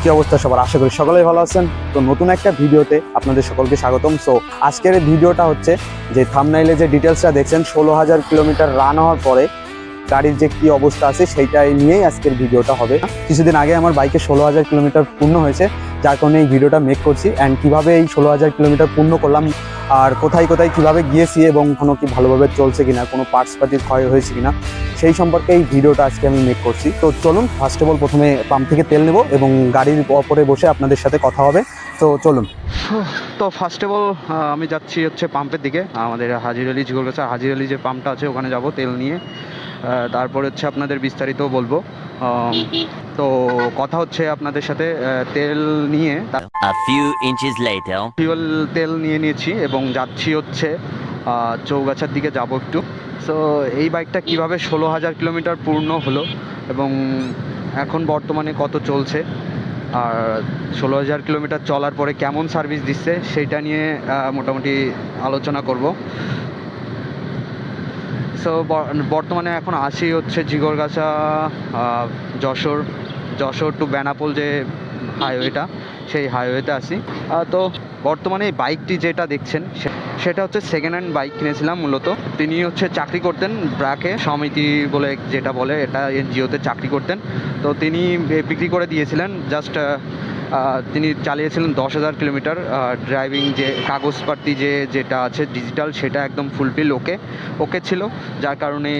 কি অবস্থা সবার আশা করি সকলেই ভালো আছেন। তো নতুন একটা ভিডিওতে আপনাদের সকলকে স্বাগতম। সো আজকের ভিডিওটা হচ্ছে যে থামনাইলে যে ডিটেলসটা দেখছেন, ষোলো হাজার কিলোমিটার রান হওয়ার পরে গাড়ির যে কি অবস্থা আছে সেইটাই নিয়েই আজকের ভিডিওটা হবে। কিছুদিন আগে আমার বাইকে ষোলো হাজার কিলোমিটার পূর্ণ হয়েছে, যার কারণে এই ভিডিওটা মেক করছি। অ্যান্ড কীভাবে এই ষোলো হাজার কিলোমিটার পূর্ণ করলাম আর কোথায় কোথায় কীভাবে গিয়েছি এবং কোনো কি ভালোভাবে চলছে কিনা, কোনো পার্টস পাতির ক্ষয় হয়েছে কিনা, সেই সম্পর্কে এই ভিডিওটা আজকে আমি মেক করছি। তো চলুন ফার্স্ট অফ অল প্রথমে পাম্প থেকে তেল নেব এবং গাড়ির ওপরে বসে আপনাদের সাথে কথা হবে। তো চলুন। তো ফার্স্ট অফ অল আমি যাচ্ছি হচ্ছে পাম্পের দিকে। আমাদের হাজির আলি হাজির আলি যে পাম্পটা আছে, ওখানে যাব তেল নিয়ে। তারপরে হচ্ছে আপনাদের বিস্তারিত বলব। তো কথা হচ্ছে আপনাদের সাথে তেল নিয়ে. ফিউল তেল নিয়ে নিয়েছি এবং যাচ্ছি হচ্ছে চৌগাছার দিকে যাব একটু। সো এই বাইকটা কীভাবে ষোলো হাজার কিলোমিটার পূর্ণ হলো এবং এখন বর্তমানে কত চলছে? আর ষোলো হাজার কিলোমিটার চলার পরে কেমন সার্ভিস দিচ্ছে সেইটা নিয়ে মোটামুটি আলোচনা করব। সো বর্তমানে এখন আসি হচ্ছে জিগরগাছা যশোর যশোর টু বেনাপোল যে হাইওয়েটা সেই হাইওয়েতে আসি। তো বর্তমানে এই বাইকটি যেটা দেখছেন সেটা হচ্ছে সেকেন্ড হ্যান্ড বাইক কিনেছিলাম মূলত। তিনি হচ্ছে চাকরি করতেন ব্রাকে, সমিতি বলে যেটা বলে, এটা এনজিওতে চাকরি করতেন। তো তিনি বিক্রি করে দিয়েছিলেন জাস্ট তিনি চালিয়েছিলেন দশ হাজার কিলোমিটার ড্রাইভিং যে কাগজপাতি যে যেটা আছে ডিজিটাল সেটা একদম ফুলফিল ওকে ওকে ছিল যার কারণে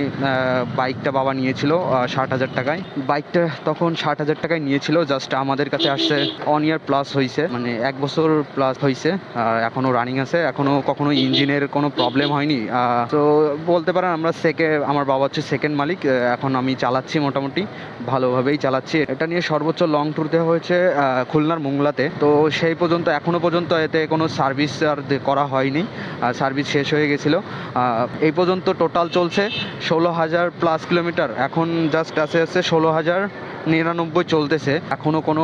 বাইকটা বাবা নিয়েছিল ষাট হাজার টাকায়। বাইকটা তখন ষাট হাজার টাকায় নিয়েছিল জাস্ট আমাদের কাছে আসছে অন ইয়ার প্লাস হয়েছে মানে এক বছর প্লাস হয়েছে আর এখনও রানিং আছে এখনও কখনো ইঞ্জিনের কোনো প্রবলেম হয়নি তো বলতে পারেন আমরা সেকে আমার বাবা হচ্ছে সেকেন্ড মালিক এখন আমি চালাচ্ছি মোটামুটি ভালোভাবেই চালাচ্ছি। এটা নিয়ে সর্বোচ্চ লং ট্যুর দেওয়া হয়েছে আহ, খুলনার মোংলাতে। তো সেই পর্যন্ত এখনও পর্যন্ত এতে কোনো সার্ভিস আর করা হয়নি। সার্ভিস শেষ হয়ে গেছিল। এই পর্যন্ত টোটাল চলছে ষোলো হাজার প্লাস কিলোমিটার এখন জাস্ট আছে আছে ষোলো হাজার নিরানব্বই চলতেছে। এখনও কোনো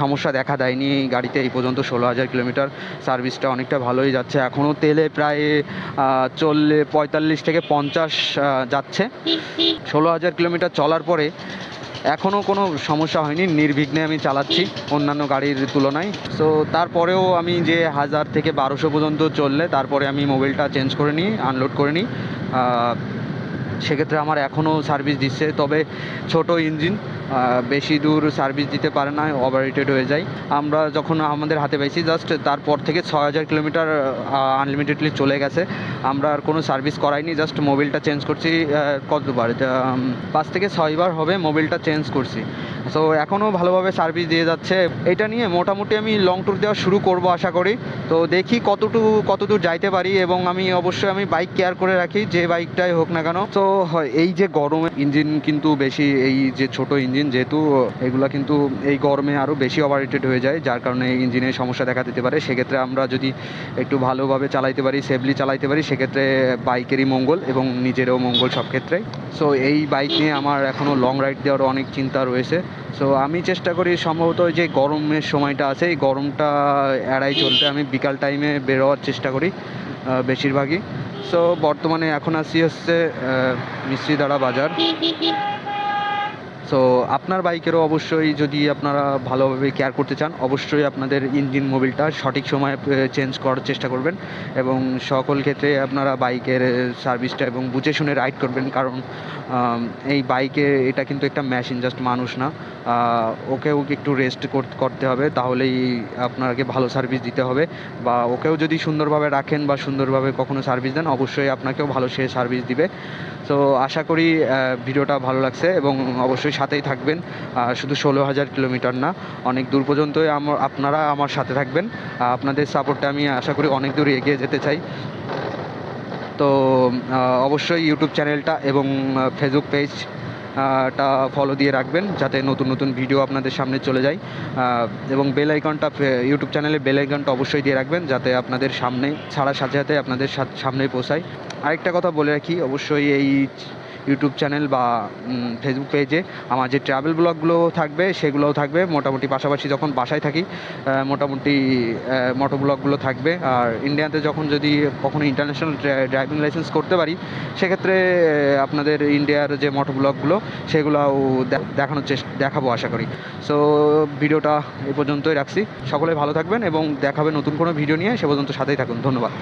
সমস্যা দেখা দেয়নি এই গাড়িতে। এই পর্যন্ত ষোলো হাজার কিলোমিটার সার্ভিসটা অনেকটা ভালোই যাচ্ছে। এখনও তেলে প্রায় আহ, চললে পঁয়তাল্লিশ থেকে পঞ্চাশ যাচ্ছে। ষোলো হাজার কিলোমিটার চলার পরে এখনও কোনো সমস্যা হয়নি, নির্বিঘ্নে আমি চালাচ্ছি অন্যান্য গাড়ির তুলনায়। সো তারপরেও আমি যে হাজার থেকে বারোশো পর্যন্ত চললে, তারপরে আমি মোবাইলটা চেঞ্জ করে নিই, আনলোড করে নিই। সেক্ষেত্রে আমার এখনও সার্ভিস দিচ্ছে। তবে ছোট ইঞ্জিন বেশি দূর সার্ভিস দিতে পারে না ওভাররেটেড হয়ে যায়। আমরা যখন আমাদের হাতে পাইছি জাস্ট তারপর থেকে ছয় হাজার কিলোমিটার আনলিমিটেডলি চলে গেছে। আমরা আর কোনো সার্ভিস করাইনি জাস্ট মোবিলটা চেঞ্জ করছি কতবার? পাঁচ থেকে ছয়বার হবে মোবিলটা চেঞ্জ করছি। সো এখনও ভালোভাবে সার্ভিস দিয়ে যাচ্ছে। এটা নিয়ে মোটামুটি আমি লং ট্যুর দেওয়া শুরু করব, আশা করি। তো দেখি কতটুকু কতদূর যাইতে পারি এবং আমি অবশ্যই আমি বাইক কেয়ার করে রাখি, যে বাইকটাই হোক না কেন। তো এই যে গরমে ইঞ্জিন কিন্তু বেশি, এই যে ছোট ইঞ্জিন যেহেতু এগুলা কিন্তু এই গরমে আরও বেশি ওভাররেটেড হয়ে যায়, যার কারণে ইঞ্জিনের সমস্যা দেখা দিতে পারে। সেক্ষেত্রে আমরা যদি একটু ভালোভাবে চালাইতে পারি সেফলি চালাইতে পারি, সেক্ষেত্রে বাইকেরই মঙ্গল এবং নিজেরও মঙ্গল সব ক্ষেত্রে। সো এই বাইক নিয়ে আমার এখনও লং রাইড দেওয়ার অনেক চিন্তা রয়েছে। সো আমি চেষ্টা করি সম্ভবত যে গরমের সময়টা আছে, এই গরমটা এড়াই চলতে আমি বিকাল টাইমে বেরোয়ার চেষ্টা করি বেশিরভাগই। সো বর্তমানে এখন আসি হচ্ছে মিস্ত্রিদারা বাজার। সো আপনার বাইকেরও অবশ্যই যদি আপনারা ভালোভাবে কেয়ার করতে চান, অবশ্যই আপনাদের ইঞ্জিন মোবিলটা সঠিক সময়ে চেঞ্জ করার চেষ্টা করবেন এবং সকল ক্ষেত্রে আপনারা বাইকের সার্ভিসটা এবং বুঝে শুনে রাইড করবেন কারণ এই বাইকে এটা কিন্তু একটা মেশিন জাস্ট মানুষ না। ওকেও একটু রেস্ট করতে হবে, তাহলেই আপনাকে ভালো সার্ভিস দিতে হবে। বা ওকেও যদি সুন্দরভাবে রাখেন বা সুন্দরভাবে কখনো সার্ভিস দেন, অবশ্যই আপনাকেও ভালো সে সার্ভিস দিবে। তো আশা করি ভিডিওটা ভালো লাগছে এবং অবশ্যই সাথেই থাকবেন শুধু ষোলো হাজার কিলোমিটার না, অনেক দূর পর্যন্তই আমার আপনারা আমার সাথে থাকবেন। আপনাদের সাপোর্টটা আমি আশা করি অনেক দূর এগিয়ে যেতে চাই। তো অবশ্যই ইউটিউব চ্যানেলটা এবং ফেসবুক পেজ টা ফলো দিয়ে রাখবেন, যাতে নতুন নতুন ভিডিও আপনাদের সামনে চলে যায়। এবং বেল আইকনটা ইউটিউব চ্যানেলে বেল আইকনটা অবশ্যই দিয়ে রাখবেন, যাতে আপনাদের সামনে ছাড়ার সাথে সাথে আপনাদের সামনে পৌঁছায়। আরেকটা কথা বলে রাখি, অবশ্যই এই ইউটিউব চ্যানেল বা ফেসবুক পেজে আমার যে ট্রাভেল ব্লগগুলো থাকবে, সেগুলোও থাকবে। মোটামুটি পাশাপাশি যখন বাসায় থাকি মোটামুটি মোটো ব্লগগুলো থাকবে। আর ইন্ডিয়াতে যখন যদি কখনো ইন্টারন্যাশনাল ড্রাইভিং লাইসেন্স করতে পারি, সেক্ষেত্রে আপনাদের ইন্ডিয়ার যে মোটো ব্লগগুলো সেগুলোও দেখানোর চেষ্টা দেখাবো আশা করি। সো ভিডিওটা এ পর্যন্তই রাখছি। সকলে ভালো থাকবেন এবং দেখাবে নতুন কোনো ভিডিও নিয়ে। সে পর্যন্ত সাথেই থাকুন। ধন্যবাদ।